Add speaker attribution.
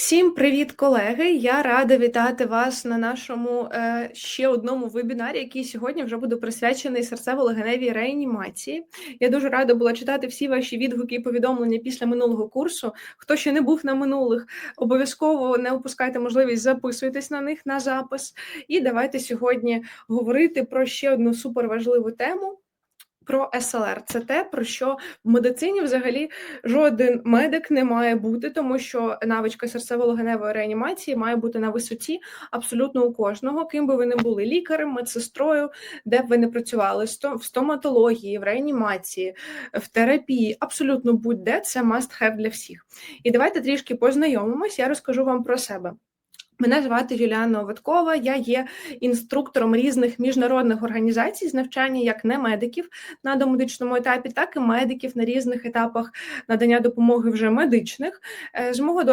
Speaker 1: Всім привіт, колеги! Я рада вітати вас на нашому е, ще одному вебінарі, який сьогодні вже буде присвячений серцево-легеневій реанімації. Я дуже рада була читати всі ваші відгуки і повідомлення після минулого курсу. Хто ще не був на минулих, обов'язково не упускайте можливість записуйтесь на них на запис. І давайте сьогодні говорити про ще одну суперважливу тему. Про СЛР це те, про що в медицині взагалі жоден медик не має бути, тому що навичка серцево-легеневої реанімації має бути на висоті абсолютно у кожного, ким би ви не були лікарем, медсестрою, де б ви не працювали в стоматології, в реанімації, в терапії, абсолютно будь-де це must have для всіх. І давайте трішки познайомимось. Я розкажу вам про себе. Мене звати Юліана Овиткова, я є інструктором різних міжнародних організацій з навчання як не медиків на домедичному етапі, так і медиків на різних етапах надання допомоги вже медичних. З мого